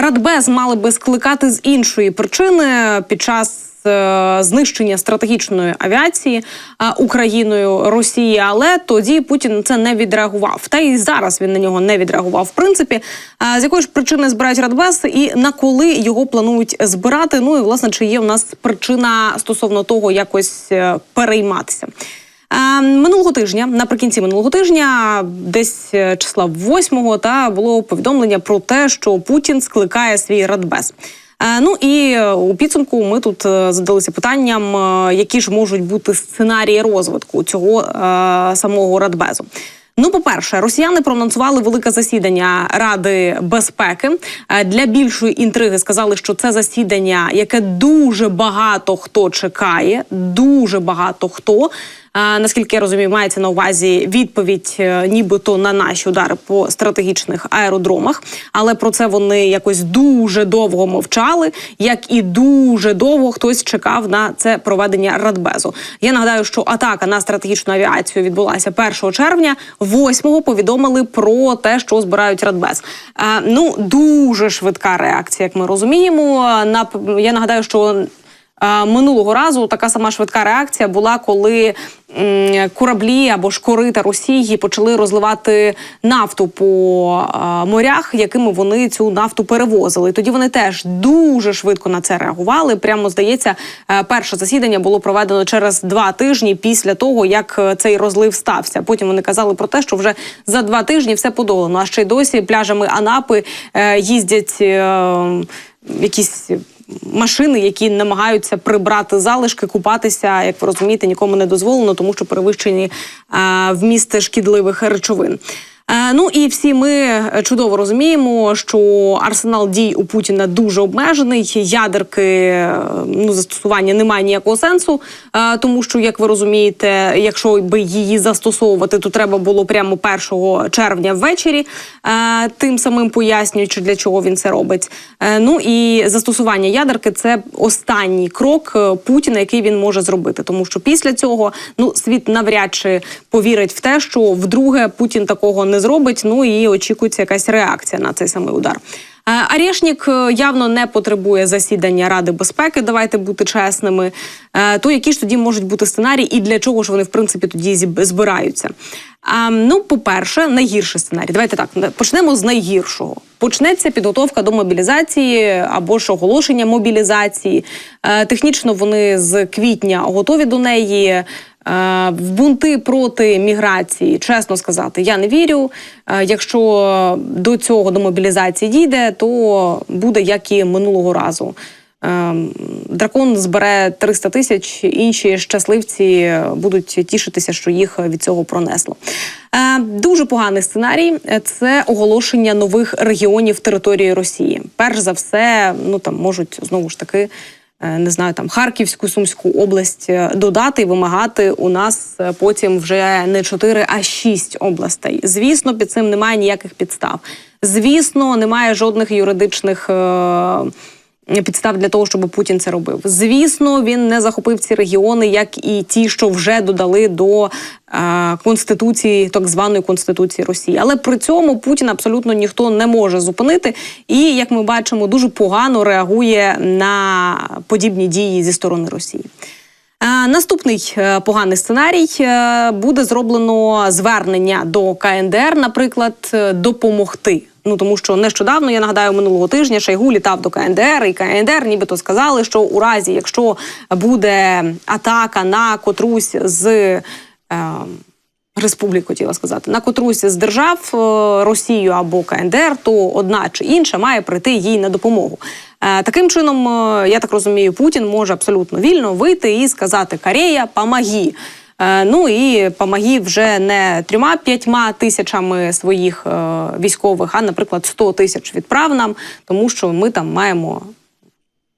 Радбез мали би скликати з іншої причини під час. е, Знищення стратегічної авіації е, Україною Росії, але тоді Путін це не відреагував. Та і зараз він на нього не відреагував. В принципі, Е, з якої ж причини збирають Радбез і на коли його планують збирати. Ну і власне чи є у нас причина стосовно того, якось перейматися. Е, Минулого тижня, наприкінці минулого тижня, десь е, числа 8-го, та було повідомлення про те, що Путін скликає свій радбез. Е, Ну і у підсумку ми тут задалися питанням, які ж можуть бути сценарії розвитку цього самого радбезу. Ну, по-перше, росіяни проанонсували велике засідання Ради безпеки. Для більшої інтриги сказали, що це засідання, яке дуже багато хто чекає, дуже багато хто. Е, Наскільки я розумію, мається на увазі відповідь, е, нібито на наші удари по стратегічних аеродромах. Але про це вони якось дуже довго мовчали, як і дуже довго хтось чекав на це проведення радбезу. Я нагадаю, що атака на стратегічну авіацію відбулася 1 червня. 8-го повідомили про те, що збирають радбез. Е, ну дуже швидка реакція, як ми розуміємо. На я нагадаю, що Е, Минулого разу така сама швидка реакція була, коли кораблі або ж корита Росії почали розливати нафту по е, морях, якими вони цю нафту перевозили. Тоді вони теж дуже швидко на це реагували. Прямо здається, е, перше засідання було проведено через два тижні після того, як е, цей розлив стався. Потім вони казали про те, що вже за два тижні все подолано. А ще й досі пляжами Анапи е, їздять. е, Якісь машини, які намагаються прибрати залишки, купатися, як ви розумієте, нікому не дозволено, тому що перевищені е, вмісти шкідливих речовин. Е, Ну і всі ми чудово розуміємо, що арсенал дій у Путіна дуже обмежений. Ядерки е, ну застосування немає ніякого сенсу, е, тому що, як ви розумієте, якщо би її застосовувати, то треба було прямо 1 червня ввечері. е, Тим самим пояснюючи, для чого він це робить. Е, Ну і застосування ядерки це останній крок е, Путіна, який він може зробити, тому що після цього ну світ навряд чи повірить в те, що вдруге Путін такого не зробить. Ну і очікується якась реакція на цей самий удар. Е, Арєшнік е, явно не потребує засідання Ради безпеки. Давайте бути чесними. Е, То які ж тоді можуть бути сценарії, і для чого ж вони в принципі тоді збираються? Ну, по-перше, найгірший сценарій. Давайте так почнемо з найгіршого. Почнеться підготовка до мобілізації або ж оголошення мобілізації. Е, Технічно вони з квітня готові до неї. Е, В бунти проти міграції, чесно сказати, я не вірю. Е, Якщо до цього до мобілізації дійде, то буде як і минулого разу. Ем, Дракон збере 300 тисяч, інші щасливці будуть тішитися, що їх від цього пронесло. Е, Дуже поганий сценарій е, це оголошення нових регіонів території Росії. Перш за все, ну там можуть знову ж таки. Е, Не знаю, там Харківську Сумську область е, додати і вимагати у нас е, потім вже не 4, а 6 областей. Звісно, під цим немає ніяких підстав. Звісно, немає жодних юридичних е, підстав для того, щоб Путін це робив. Звісно, він не захопив ці регіони, як і ті, що вже додали до е, конституції, так званої конституції Росії. Але при цьому Путін абсолютно ніхто не може зупинити, і як ми бачимо, дуже погано реагує на подібні дії зі сторони Росії. Е, Наступний е, поганий сценарій е, буде зроблено звернення до КНДР, наприклад, допомогти. Ну тому що нещодавно я нагадаю минулого тижня Шойгу літав до КНДР, і КНДР нібито сказали, що у разі, якщо буде атака на котрусь з е, республік, хотіла сказати, на котрусь з держав е, Росію або КНДР, то одна чи інша має прийти їй на допомогу. Е, Таким чином, е, я так розумію, Путін може абсолютно вільно вийти і сказати Корея, помоги. Е, Ну і помоги вже не трьома п'ятьма тисячами своїх е, військових, а, наприклад, 100 тисяч відправ нам, тому що ми там маємо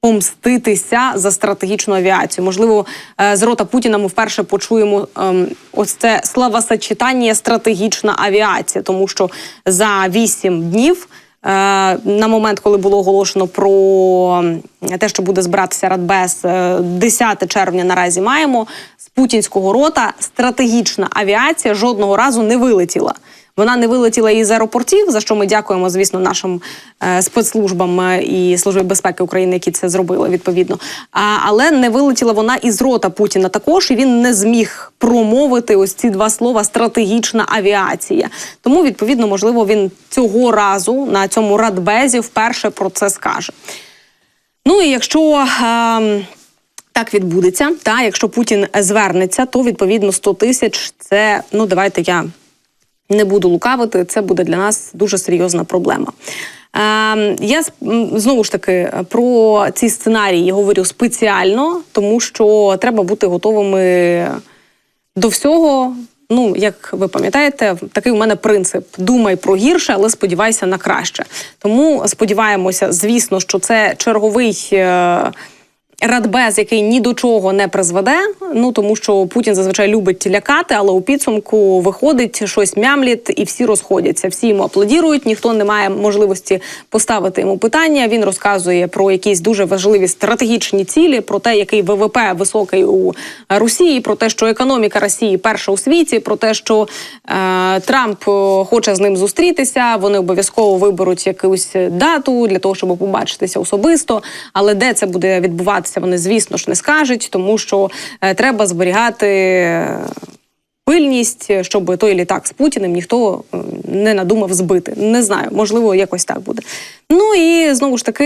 помститися за стратегічну авіацію. Можливо, е, з рота Путіна ми вперше почуємо ем, ось це словосочетання стратегічна авіація, тому що за вісім днів. е, На момент, коли було оголошено про м, те, що буде збиратися Радбез, е, 10 червня наразі маємо з путінського рота стратегічна авіація жодного разу не вилетіла. Вона не вилетіла із аеропортів, за що ми дякуємо, звісно, нашим е, спецслужбам е, і службі безпеки України, які це зробили відповідно. А, але не вилетіла вона із рота Путіна також, і він не зміг промовити ось ці два слова стратегічна авіація. Тому, відповідно, можливо, він цього разу на цьому радбезі вперше про це скаже. Ну і якщо. Е, так відбудеться. Та якщо Путін звернеться, то відповідно 100 тисяч це ну давайте я не буду лукавити. Це буде для нас дуже серйозна проблема. Е, я знову ж таки про ці сценарії говорю спеціально, тому що треба бути готовими до всього. Ну, як ви пам'ятаєте, такий у мене принцип: думай про гірше, але сподівайся на краще. Тому сподіваємося, звісно, що це черговий. е, Радбез, який ні до чого не призведе. Ну тому що Путін зазвичай любить лякати, але у підсумку виходить щось мямліт, і всі розходяться. Всі йому аплодірують. Ніхто не має можливості поставити йому питання. Він розказує про якісь дуже важливі стратегічні цілі, про те, який ВВП високий у Росії, про те, що економіка Росії перша у світі, про те, що е, Трамп е, хоче з ним зустрітися. Вони обов'язково виберуть якусь дату для того, щоб побачитися особисто. Але де це буде відбуватися, вони звісно ж не скажуть, тому що е, треба зберігати. е, Пильність, щоб той літак з Путіним ніхто е, не надумав збити. Не знаю, можливо, якось так буде. Ну і знову ж таки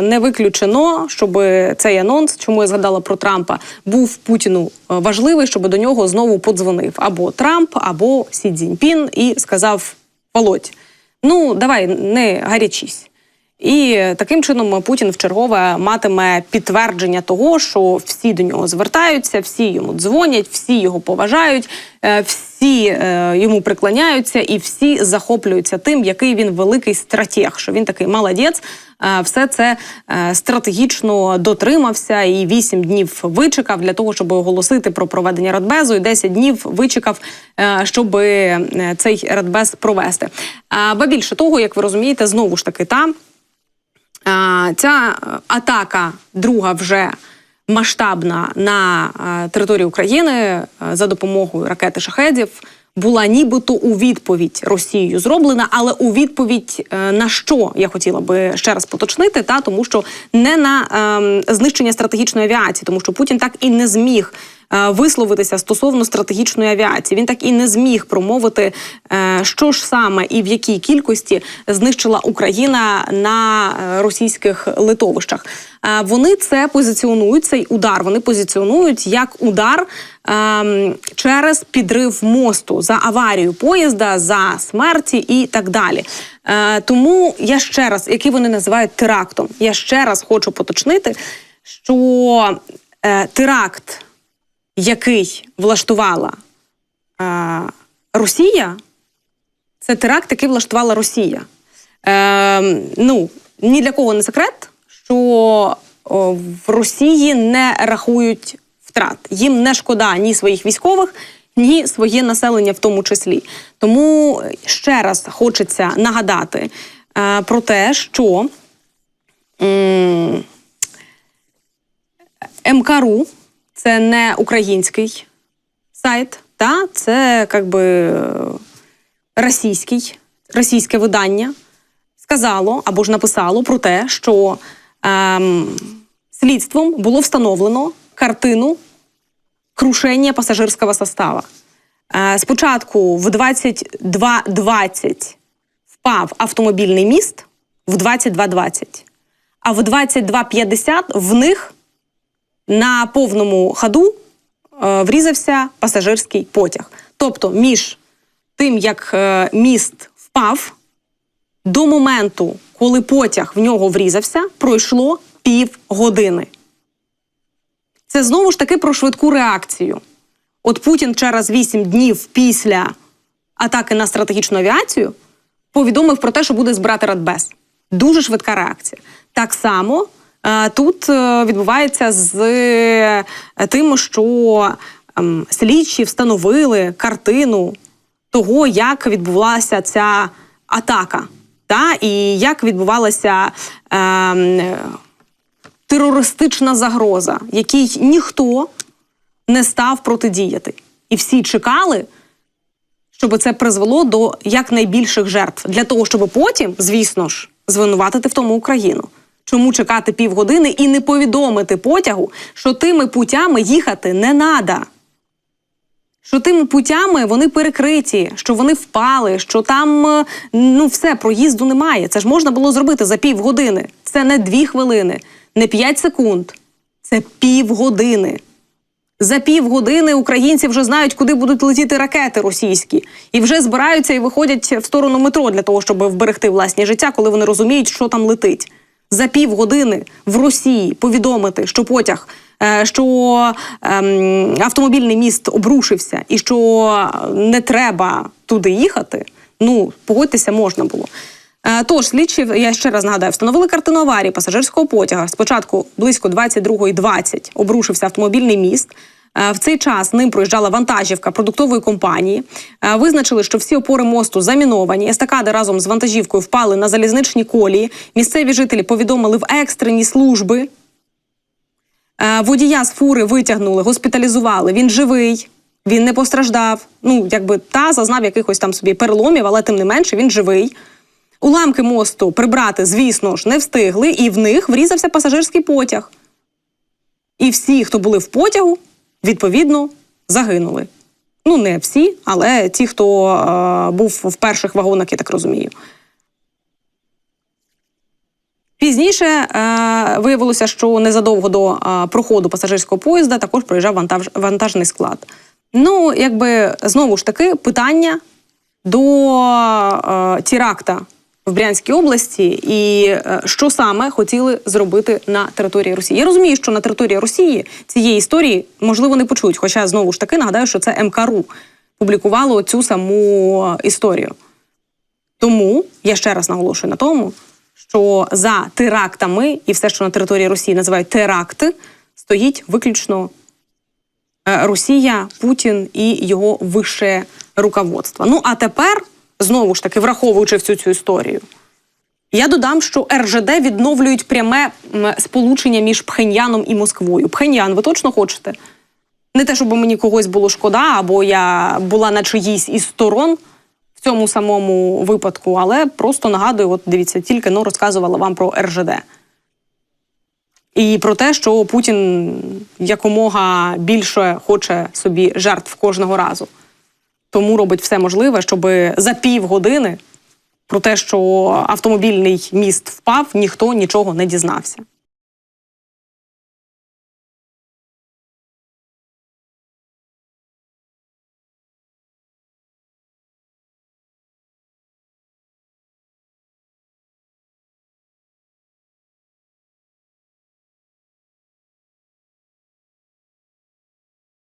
не виключено, щоб цей анонс, чому я згадала про Трампа, був Путіну важливий, щоб до нього знову подзвонив або Трамп, або Сі Цзіньпін і сказав: Володь, ну давай не гарячись. І таким чином Путін вчергове матиме підтвердження того, що всі до нього звертаються, всі йому дзвонять, всі його поважають, е, всі е, йому приклоняються і всі захоплюються тим, який він великий стратег, що він такий молодець. е, Все це е, стратегічно дотримався і 8 днів вичекав для того, щоб оголосити про проведення радбезу, і 10 днів вичекав, е, щоб е, цей радбез провести. А, більше того, як ви розумієте, знову ж таки там. Ця атака, друга вже масштабна на території України е, за допомогою ракети шахедів, була нібито у відповідь Росією зроблена, але у відповідь е, на що я хотіла би ще раз поточнити, та тому що не на ем, знищення стратегічної авіації, тому що Путін так і не зміг висловитися стосовно стратегічної авіації. Він так і не зміг промовити, е, що ж саме і в якій кількості знищила Україна на е, російських литовищах. Е, Вони це позиціонують цей удар. Вони позиціонують як удар ем, через підрив мосту за аварію поїзда, за смерті і так далі. Е, Тому я ще раз, який вони називають терактом, я ще раз хочу поточнити, що е, теракт який влаштувала е, Росія, це теракт, який влаштувала Росія. Е, ну, ні для кого не секрет, що о, в Росії не рахують втрат. Їм не шкода ні своїх військових, ні своє населення в тому числі. Тому ще раз хочеться нагадати е, про те, що. МКРУ це не український сайт, та це як би російський, російське видання сказало або ж написало про те, що ем, слідством було встановлено картину крушення пасажирського состава. Е, спочатку в 22.20 впав автомобільний міст в 22.20, а в 22.50 в них на повному ходу е, врізався пасажирський потяг. Тобто, між тим, як е, міст впав, до моменту, коли потяг в нього врізався, пройшло півгодини. Це знову ж таки про швидку реакцію. От Путін через 8 днів після атаки на стратегічну авіацію повідомив про те, що буде збирати Радбез. Дуже швидка реакція. Так само тут е, відбувається з е, тим, що ем, слідчі встановили картину того, як відбувалася ця атака, та, і як відбувалася е, терористична загроза, якій ніхто не став протидіяти. І всі чекали, щоб це призвело до якнайбільших жертв, для того, щоб потім, звісно ж, звинуватити в тому Україну. Чому чекати півгодини і не повідомити потягу, що тими путями їхати не треба? Що тими путями вони перекриті, що вони впали, що там е, ну все проїзду немає. Це ж можна було зробити за півгодини. Це не дві хвилини, не п'ять секунд. Це півгодини. За півгодини українці вже знають, куди будуть летіти ракети російські, і вже збираються і виходять в сторону метро для того, щоб вберегти власні життя, коли вони розуміють, що там летить. За півгодини в Росії повідомити, що потяг, е, що ем, автомобільний міст обрушився і що не треба туди їхати. Ну, погодьтеся, можна було. Е, Тож, слідчі, я ще раз нагадаю, встановили картину аварії пасажирського потяга. Спочатку близько 22.20 обрушився автомобільний міст. Е, В цей час ним проїжджала вантажівка продуктової компанії. Е, Визначили, що всі опори мосту заміновані. Естакади разом з вантажівкою впали на залізничні колії. Місцеві жителі повідомили в екстрені служби. Е, Водія з фури витягнули, госпіталізували. Він живий, він не постраждав. Ну, якби та зазнав якихось там собі переломів, але тим не менше він живий. Уламки мосту прибрати, звісно ж, не встигли, і в них врізався пасажирський потяг. І всі, хто були в потягу, відповідно, загинули. Ну, не всі, але ті, хто е, був в перших вагонах, я так розумію. Пізніше е, виявилося, що незадовго до е, проходу пасажирського поїзда також проїжджав вантаж, вантажний склад. Ну, якби знову ж таки питання до е, Тіракта в Брянській області, і е, що саме хотіли зробити на території Росії. Я розумію, що на території Росії цієї історії можливо не почують. Хоча знову ж таки нагадаю, що це МКРУ публікувало цю саму е, історію. Тому я ще раз наголошую на тому, що за терактами і все, що на території Росії називають теракти, стоїть виключно е, Росія, Путін і його вище руководство. Ну а тепер, знову ж таки, враховуючи всю цю історію, я додам, що РЖД відновлюють пряме сполучення між Пхеньяном і Москвою. Пхеньян, ви точно хочете? Не те, щоб мені когось було шкода, або я була на чиїсь із сторон в цьому самому випадку, але просто нагадую, от дивіться, тільки но розказувала вам про РЖД. І про те, що Путін якомога більше хоче собі жертв кожного разу. Тому робить все можливе, щоб за півгодини про те, що автомобільний міст впав, ніхто нічого не дізнався.